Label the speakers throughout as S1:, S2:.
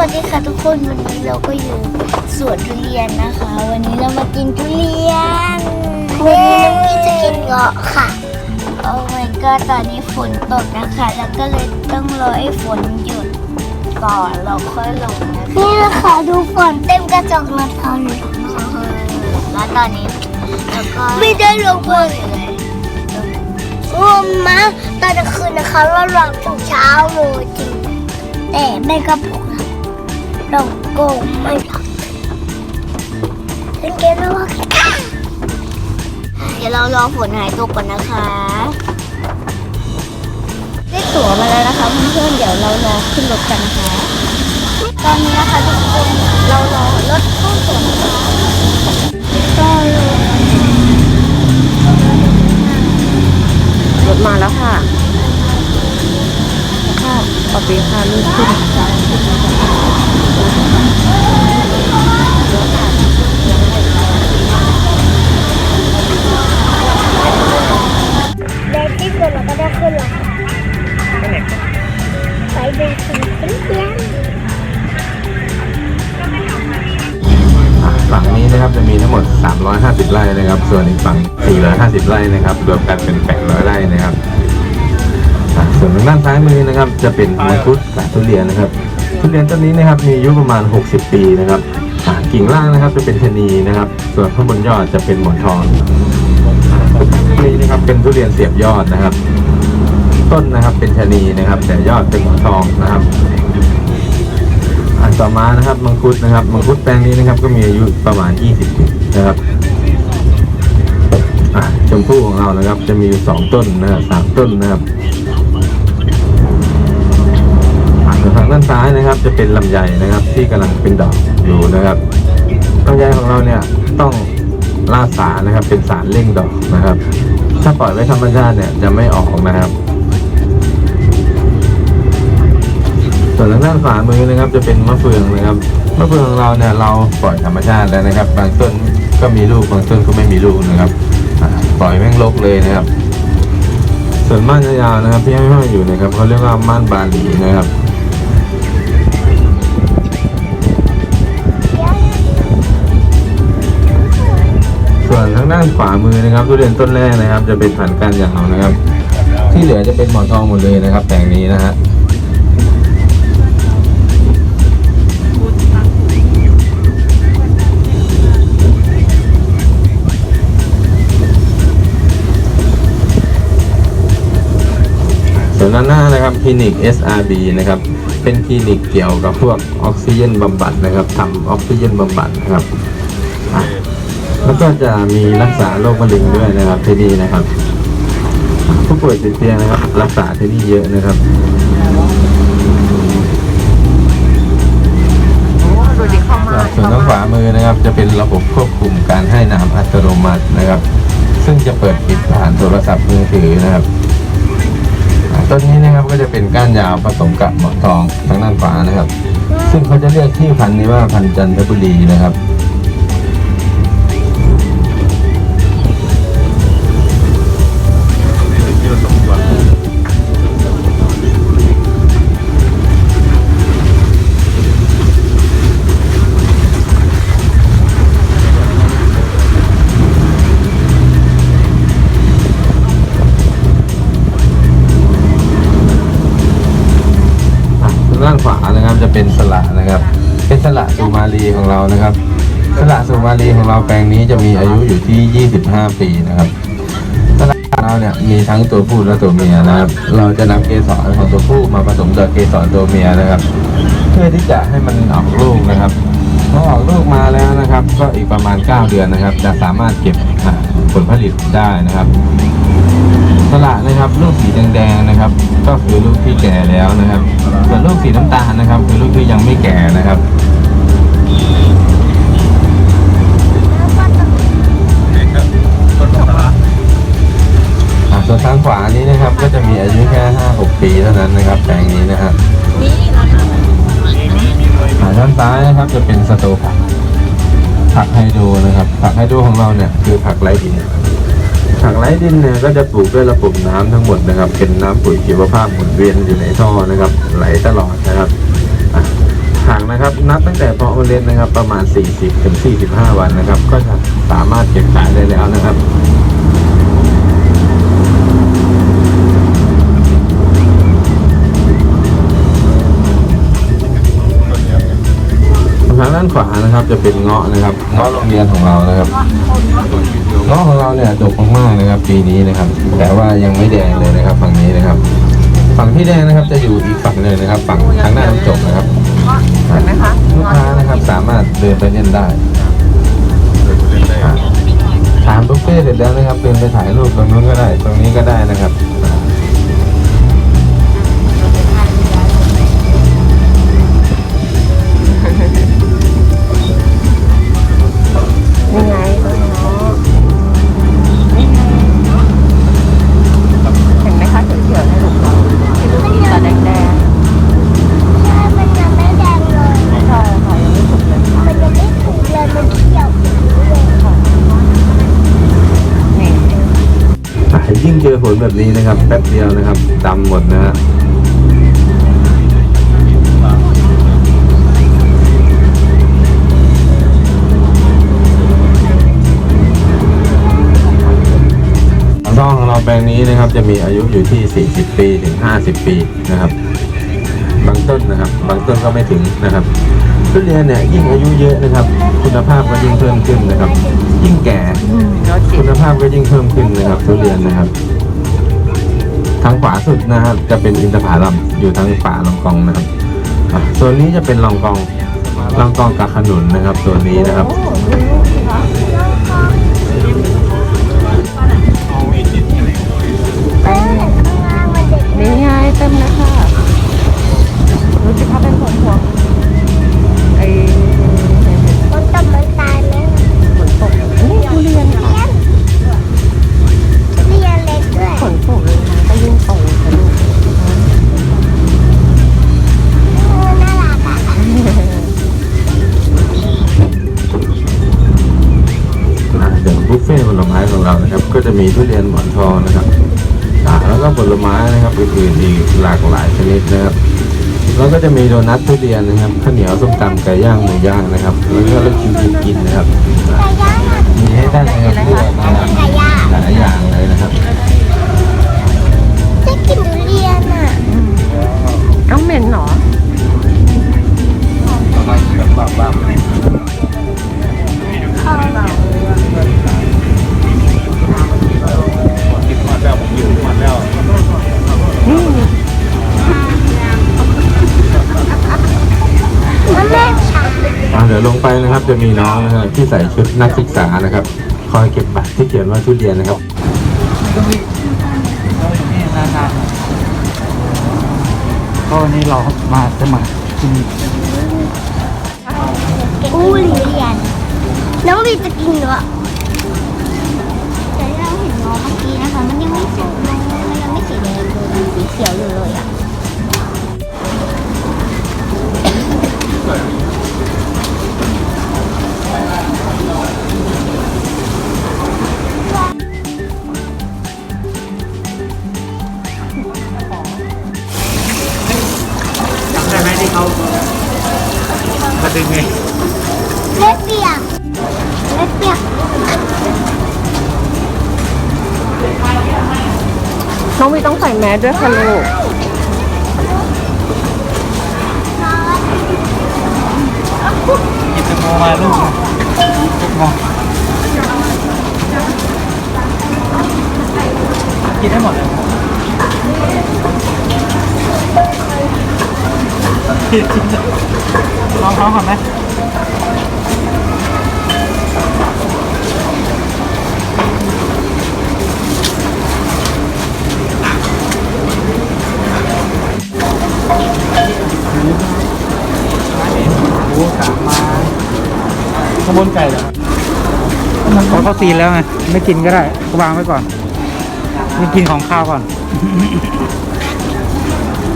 S1: วัสดีค่ะทุกคนวันนี้เราก็อยู่สวนทุเรียนนะคะ วันนี้เรามากินทุเรียนวันนี้น้องพี่จะกินเงาะค่ะโอ้ my god ตอนนี้ฝนตกนะคะ แล้วก็เลยต้องรอให้ฝนหยุดก่อนเราค่อยลงนะนี่นะคะดูฝนเต็มกระจกรถเขาเลยแล้วตอนนี้แล้วก็ไม่ได้ลงมาเลยรวมมาตอนกลางคืนนะคะเราหลับถึงเช้าเลยจริงแต่แม่ก็บอก เราเราโกงไม่หลับเล่นเกมแล้วว่าเดี๋ยวเรารอฝนหายตกก่อนนะคะได้ตั๋วมาแล้วนะคะเพื่อนๆเดี๋ยวเรารอขึ้นรถกันนะคะตอนนี้นะคะทุกคนเรารอรถเข้าสวนนะคะก็รอ
S2: รถมาแล้วค่ะค่ะปอบปีค่ะลูกขึ้น
S1: ใน
S3: 450 ไร่นะครับ รวมกันเป็น 800 ไร่นะครับอะส่วนทางด้านซ้ายมือนะครับ จะเป็นมังคุดกับทุเรียนนะครับ ทุเรียนต้นนี้นะครับมีอายุประมาณ 60 ปีนะครับอะกิ่งล่างนะครับจะเป็นชะนีนะครับ ส่วนข้างบนยอดจะเป็นหมอนทองนี่นะครับเป็นทุเรียนเสียบยอดนะครับ ต้นนะครับเป็นชะนีนะครับ แต่ยอดเป็นหมอนทองนะครับ อันต่อมานะครับมังคุดนะครับมังคุดแปลงนี้นะครับก็มีอายุประมาณ 20ปีนะครับ อะชมพู่ของเรานะครับ จะมีอยู่สองต้นนะครับสามต้นนะครับส่วนทางด้านซ้ายนะครับ จะเป็นลำไยนะครับ ที่กำลังเป็นดอกอยู่นะครับลำไยของเราเนี่ยต้องล่าสารนะครับ เป็นสารเร่งดอกนะครับ ถ้าปล่อยไว้ธรรมชาติเนี่ยจะไม่ออกนะครับส่วนทางด้านขวามือนะครับจะเป็นมะเฟืองนะครับมะเฟืองของเราเนี่ยเราปล่อยธรรมชาติแล้วนะครับ บางต้นก็มีลูกบางต้นก็ไม่มีลูกนะครับ ปล่อยแม่งลกเลยนะครับ ส่วนม่านยาวๆนะครับที่ให้ห้อยอยู่นะครับเขาเรียกว่าม่านบาหลีนะครับส่วนทางด้านขวามือนะครับทุเรียนต้นแรกนะครับ จะเป็นพันกานยาวนะครับ ที่เหลือจะเป็นหมอนทองหมดเลยนะครับแปลงนี้นะฮะ ส่วนด้านหน้านะครับคลินิก SRB นะครับเป็นคลินิกเกี่ยวกับพวกออกซิเจนบำบัดนะครับทำออกซิเจนบำบัดนะครับอะแล้วก็จะมีรักษาโรคมะเร็งด้วยนะครับที่นี่นะครับ ผู้ป่วยติดเตียงนะครับรักษาที่นี่เยอะนะครับ
S2: ดูดิเข้ามา
S3: ส่วนทางขวามือนะครับ จะเป็นระบบควบคุมการให้น้ำอัตโนมัตินะครับ ซึ่งจะเปิดปิดผ่านโทรศัพท์มือถือนะครับ ต้นนี้นะครับก็จะเป็นก้านยาวผสมกับหมอนทองทางด้านขวานะครับ ซึ่งเขาจะเรียกที่พันธุ์นี้ว่าพันธุ์จันทบุรีนะครับ เป็นสละนะครับเป็นสละสุมาลีของเรานะครับ สละสุมาลีของเราแปลงนี้จะมีอายุอยู่ที่ 25 ปีนะครับสละของเราเนี่ยมีทั้งตัวผู้และตัวเมียนะครับ เราจะนำเกสรของตัวผู้มาผสมกับเกสรตัวเมียนะครับ เพื่อที่จะให้มันออกลูกนะครับพอออกลูกมาแล้วนะครับ ก็อีกประมาณ 9 เดือนนะครับ จะสามารถเก็บผลผลิตได้นะครับ สละนะครับลูกสีแดงๆนะครับ ก็คือลูกที่แก่แล้วนะครับส่วนลูกสีน้ำตาลนะครับ คือลูกที่ยังไม่แก่นะครับอะส่วนทางขวานี้นะครับก็จะมีอายุแค่ห้าหกปีเท่านั้นนะครับ แปลงนี้นะครับอ่าด้านซ้ายนะครับจะเป็นสโตผักผักไฮโดรนะครับผักไฮโดรของเราเนี่ยคือผักไร้ดิน ผักไร้ดินเนี่ยก็จะปลูกด้วยระบบน้ำทั้งหมดนะครับ เป็นน้ำปุ๋ยชีวภาพหมุนเวียนอยู่ในท่อนะครับ ไหลตลอดนะครับอะทผักนะครับนับตั้งแต่เพาะเมล็ดนะครับ ประมาณ 40ถึง45วันนะครับ ก็จะสามารถเก็บขายได้แล้วนะครับทางด้านขวานะครับจะเป็นเงาะนะครับเงาะโรงเรียนของเรานะครับ เงาะของเราเนี่ยดกมากๆนะครับ ปีนี้นะครับ แต่ว่ายังไม่แดงเลยนะครับฝั่งนี้นะครับ ฝั่งที่แดงนะครับจะอยู่อีกฝั่งหนึ่งนะครับ ฝั่งทางหน้าน้ำจบนะครับ
S2: เห็นไหมคะ
S3: ลูกค้านะครับสามารถเดินไปเล่นได้ทานบุฟเฟ่ต์เสร็จแล้วนะครับเดินไปถ่ายรูปตรงนู้นก็ได้ ตรงนี้ก็ได้นะครับ
S1: อ่ยิ่
S3: งเจอฝนแบบนี้นะครับแป๊บเดียวนะครับดำหมดนะฮะร่องของเราแปลงนี้นะครับจะมีอายุอยู่ที่ 40 ปีถึง 50 ปีนะครับ บางต้นนะครับ บางต้นก็ไม่ถึงนะครับ ทุเรียนเนี่ยยิ่งอายุเยอะนะครับ คุณภาพก็ยิ่งเพิ่มขึ้นนะครับ ยิ่งแก่
S2: รสจิ
S3: คุณภาพก็ยิ่งเพิ่มขึ้นนะครับทุเรียนนะครับ ทางขวาสุดนะครับ จะเป็นอินทผลัมอยู่ทางป่าลองกองนะครับอะส่วนนี้จะเป็นลองกองลองกองกับขนุนนะครับ ตัวนี้นะครับ ของเรานะครับ ก็จะมีทุเรียนหมอนทองนะครับอะแล้วก็ผลไม้นะครับอื่นๆอีกหลากหลายชนิดนะครับแล้วก็จะมีโดนัททุเรียนนะครับข้าวเหนียวส้มตำไก่ย่างหมูย่างนะครับแล้วก็เรากินกินกินนะครับ
S1: ไก่ย่างอะ
S3: มีให้ท่านนะครับเลือกนะครับ
S1: ไก่ย่าง
S3: หลายอย่างเลยนะครับ
S1: จะกินทุเรียนอะ
S2: เอ้าเหม็นเหรอนี่
S3: ยวลงไปนะครับจะมีน้องนะครับที่ใส่ชุดนักศึกษานะครับ คอยเก็บบัตรที่เขียนว่าทุเรียนนะครับ
S4: ก็วันนี้เรามาสมัครที่นี่
S1: อู้เรียน น้องบีจะกินเหรอแต่ที่เราเห็นน้องเมื่อกี้นะคะ มันยังไม่สุก ส่แมส
S4: ด้
S2: วยค่ะลูก
S4: หยิบแตงโมมาลูกแตงโมกินได้หมดเลยลองท้องก่อนไหม ขบวนไก่เหรอเขาเขาซีนแล้วไงไม่กินก็ได้ก็วางไว้ก่อนนี่กินของข้าวก่อน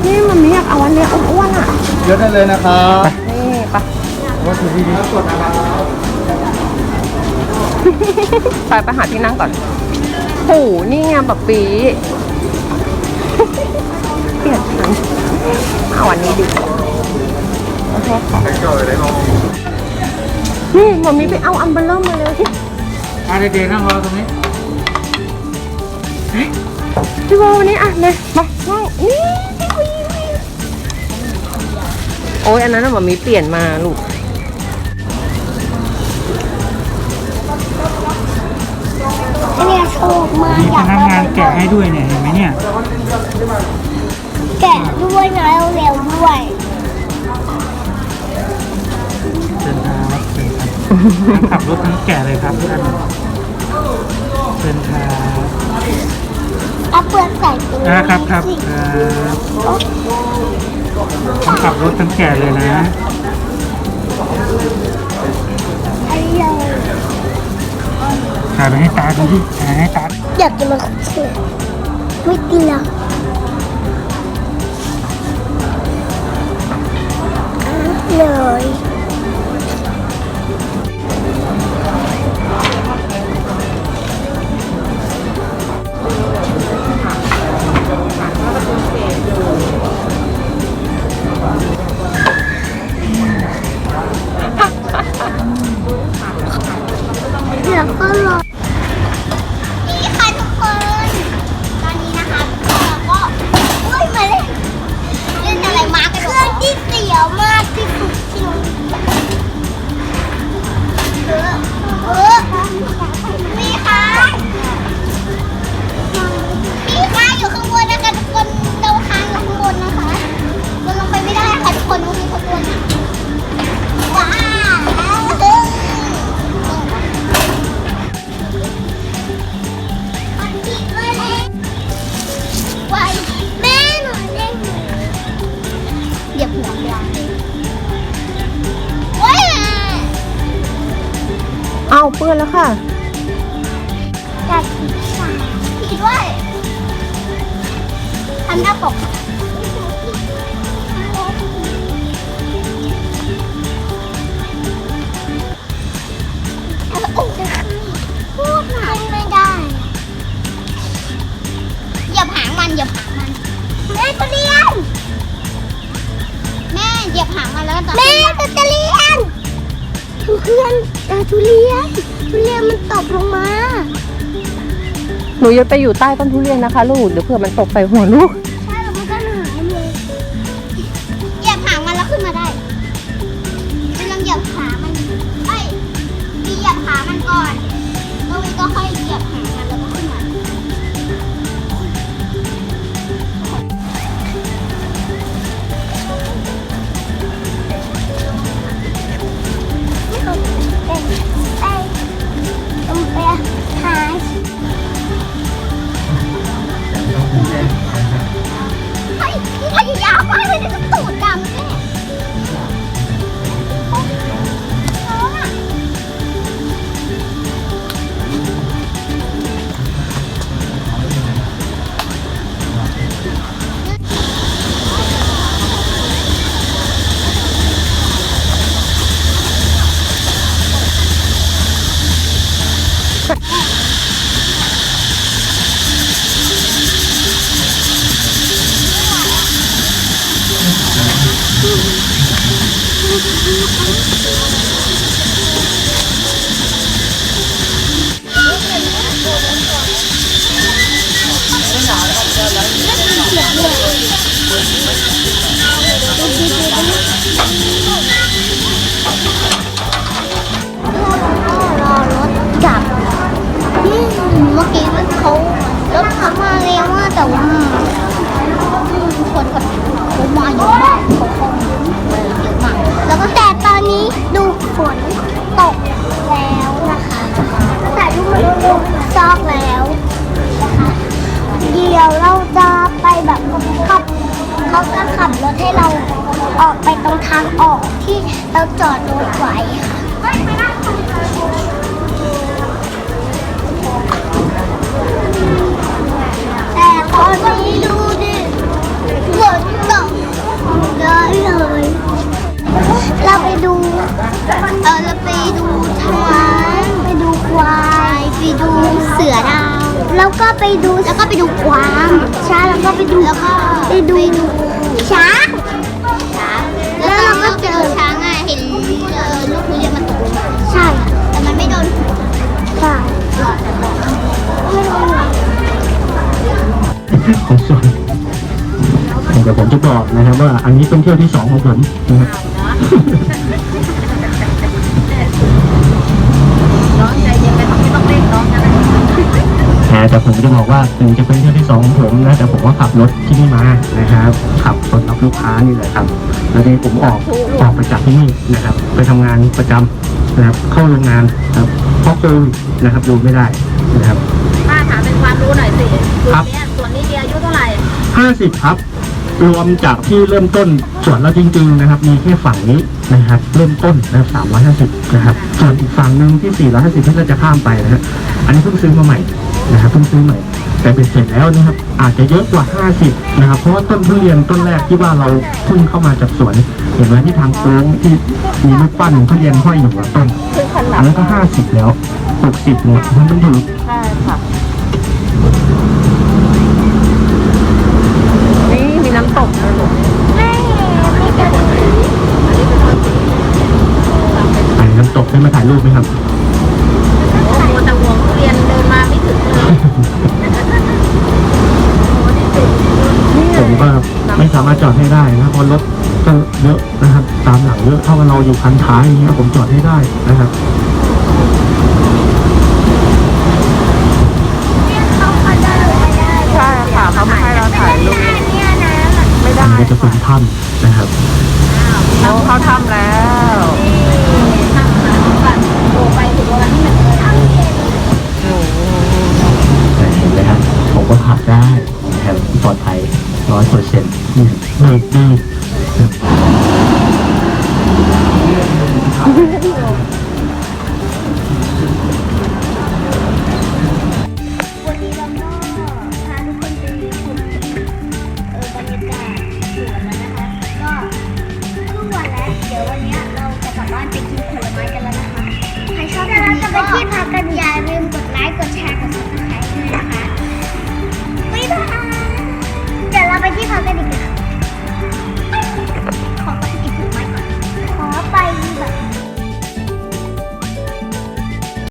S2: นี่มันไม่อยากเอาอันเนี้ยอ้วนๆอะ
S4: เยอะได้เลยนะครับ
S2: นี่ปะ
S4: ว่าถือดีๆกดนะครับ
S2: ไปไปหาที่นั่งก่อนโหนี่ไงแบบปีเปลี่ยนฉันเอาอันนี้ดีกว่า
S5: โอเคค่ะ นี่หมอมีไปเอาอัมเบลเลอร์มาเร็วสิ
S4: อะเด็กๆนั่งรอตรงนี้
S5: พี่โบวันนี้อะมามานั่งนี่โอ้ยอันนั้นน่ะหมอมีเปลี่ยนมาลูก
S1: เนี่ยชอบมาก
S4: มี
S1: อ
S4: พ
S1: ยาก
S4: นัก
S1: ได้
S4: งานแกะให้ด้วยเนี่ยเห็นไหมเนี่ย
S1: แกะด้วยนะเร็วๆด้วย
S4: ทั้งขับรถทั้งแกะเลยครับทุกท่านเชิญครับ
S1: เอาเปลือกใส่ตัว
S4: อ่าครับครับ
S1: สิ
S4: ครับทั้งขับรถทั้งแกะเลยนะ
S1: อันนี้เลย
S4: ถ่ายไปให้ตาดูดิถ่ายให้ตา
S1: อยากกินมันของเชื่อไม่กินหรอกเลย เอาเปื้อนแล้ว
S5: ค่ะ
S1: จัดผิดสายผิดด้วยทำหน้าปกเออโอ้ยพูดหน่อยไม่ได้อย่าผางมันอย่าผางมัน แม่ทุเรียน แม่เหยียบหางมันแล้วแม่ทุเรียน เพื่อนแต่ทุเรียน ทุเรียนมันตกลงมา
S5: หนูอย่าไปอยู่ใต้ต้นทุเรียนนะคะลูกเดี๋ยวเผื่อมันตกใส่หัวลูก
S1: ก็ไปดูแล้วก็ไปดูควางช้าแล้วก็ไปดูแล้วก็ไปดูช้างช้างแล้วเราก็เจอช้างอะเห็นเจอลูกทุเรียนมันตกลใช่แต่มันไม่โดนใช่ผมสอนเดี๋ยว
S6: ผมจะบอกนะครับว่า อันนี้ต้นเที่ยวที่สองของผมนะครับ แต่ผมจะบอกว่าถึงจะเป็นเที่ยวที่สองของผมนะแต่ผมก็ขับรถที่นี่มานะครับ ขับรถรับลูกค้านี่แหละครับแล้วทีนี้ผมออกออกไปจากที่นี่นะครับ ไปทำงานประจำนะครับเข้าโรงงานครับเพราะโควิดนะครับดูไม่ได้นะครับ
S2: ป้าถามเป็นความรู้หน่อยสิส่ว
S6: ครั
S2: น
S6: บ
S2: เนี้ยส่วนนี้มีอายุเท่าไหร่
S6: ห้าสิบครับรวมจากที่เริ่มต้นส่วนเราจริงๆนะครับ มีแค่ฝั่งนี้นะครับ เริ่มต้นนะครับสามร้อยห้าสิบนะครับ ส่วนอีกฝั่งหนึ่งที่สี่ร้อยห้าสิบที่เราจะข้ามไปนะฮะอันนี้เพิ่งซื้อมาใหม่ นะครับเพิ่งซื้อใหม่แต่เป็นเสร็จแล้วนะครับอาจจะเยอะกว่าห้าสิบนะครับ เพราะว่าต้นทุเรียนต้นแรกที่ว่าเราพุ่งเข้ามาจากสวน เห็นไหมที่ทางโค้งที่มีรูปปั้นทุเรียนห้อยอยู่กับต้น
S2: คือขนา
S6: อั
S2: ด
S6: นนั้นก็ห้าสิบแล้วหกสิบเนี่ยมันเป็นถูก
S2: ใช่ค่ะ นี่มีน้ำตกนะลูก
S1: ไม่ไม่กระดูก
S6: อันนี้น้ำตกได้มาถ่ายรูปไหมครับ ก็ไม่สามารถจอดให้ได้นะเพราะรถก็เยอะนะครับ ตามหลังเยอะถ้าว่าเราอยู่คันท้ายอย่างเงี้ยผมจอดให้ได้นะครับ
S2: ใช่ค่ะเขาม่ให้เราถ่ายรูปไม่ได้
S6: มันก็จะเป็นถ้ำนะครับ
S2: โอ้เขาทำแล้ว
S6: เห็นไหมครับผมก็ผักได้ 我要做咸的嗯嗯嗯嗯